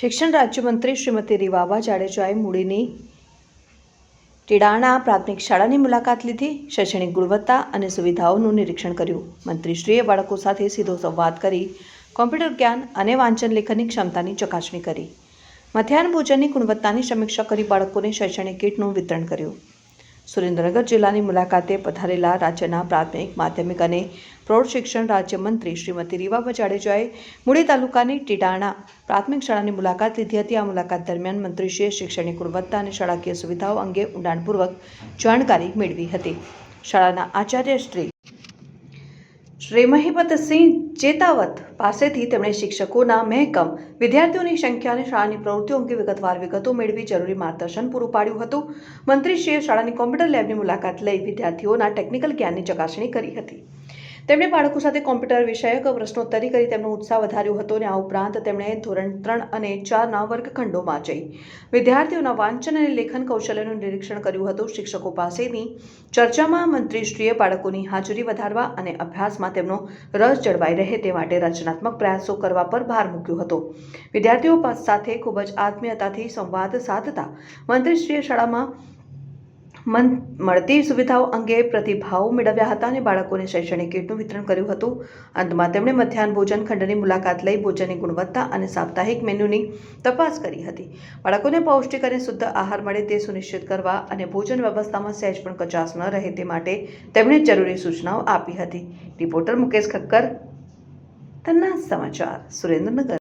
શિક્ષણ રાજ્યમંત્રી શ્રીમતી રીવાબા જાડેજાએ મૂડીની ટીડાણા પ્રાથમિક શાળાની મુલાકાત લીધી, શૈક્ષણિક ગુણવત્તા અને સુવિધાઓનું નિરીક્ષણ કર્યું. મંત્રીશ્રીએ બાળકો સાથે સીધો સંવાદ કરી, કોમ્પ્યુટર જ્ઞાન અને વાંચન લેખનની ક્ષમતાની ચકાસણી કરી. મધ્યાહન ભોજનની ગુણવત્તાની સમીક્ષા કરી બાળકોને શૈક્ષણિક કીટનું વિતરણ કર્યું. સુરેન્દ્રનગર જિલ્લાની મુલાકાતે પધારેલા રાજ્યના પ્રાથમિક, માધ્યમિક અને પ્રૌઢ શિક્ષણ રાજ્યમંત્રી શ્રીમતી રીવાબા જાડેજાએ મૂળી તાલુકાની ટીડાણા પ્રાથમિક શાળાની મુલાકાત લીધી હતી. આ મુલાકાત દરમિયાન મંત્રીશ્રીએ શિક્ષણની ગુણવત્તા અને શાળાકીય સુવિધાઓ અંગે ઊંડાણપૂર્વક જાણકારી મેળવી હતી. શાળાના આચાર્ય શ્રી શ્રી મહિપતસિંહ ચેતાવત પાસેથી તેમણે શિક્ષકોના મહેકમ, વિદ્યાર્થીઓની સંખ્યા અને શાળાની પ્રવૃત્તિઓ અંગે વિગતવાર વિગતો મેળવી જરૂરી માર્ગદર્શન પૂરું પાડ્યું હતું. મંત્રીશ્રીએ શાળાની કોમ્પ્યુટર લેબની મુલાકાત લઈ વિદ્યાર્થીઓના ટેકનિકલ જ્ઞાનની ચકાસણી કરી હતી. તેમણે બાળકો સાથે કોમ્પ્યુટર વિષયક પ્રશ્નોત્તરી કરી, તેમનો ઉત્સાહ વધાર્યો હતો અને આ ઉપરાંત તેમણે ધોરણ ત્રણ અને ચારના વર્ગખંડોમાં જઈ વિદ્યાર્થીઓના વાંચન અને લેખન કૌશલ્યનું નિરીક્ષણ કર્યું હતું. શિક્ષકો પાસેની ચર્ચામાં મંત્રીશ્રીએ બાળકોની હાજરી વધારવા અને અભ્યાસમાં તેમનો રસ જળવાઈ રહે તે માટે રચનાત્મક પ્રયાસો કરવા પર ભાર મૂક્યો હતો. વિદ્યાર્થીઓ સાથે ખૂબ જ આત્મીયતાથી સંવાદ સાધતા મંત્રીશ્રીએ શાળામાં મન મળતી સુવિધાઓ અંગે પ્રતિભાવો મેળવ્યા હતા અને બાળકોને શૈક્ષણિક કીટનું વિતરણ કર્યું હતું. અંતમાં તેમણે મધ્યાહન ભોજન, ખંડની મુલાકાત લઈ ભોજનની ગુણવત્તા અને સાપ્તાહિક મેન્યુની તપાસ કરી હતી. બાળકોને પૌષ્ટિક અને શુદ્ધ આહાર મળે તે સુનિશ્ચિત કરવા અને ભોજન વ્યવસ્થામાં સહેજ પણ કચાશ ન રહે તે માટે તેમણે જરૂરી સૂચનાઓ આપી હતી. રિપોર્ટર મુકેશ ખક્કર તન્ના સમાચાર, સુરેન્દ્રનગર.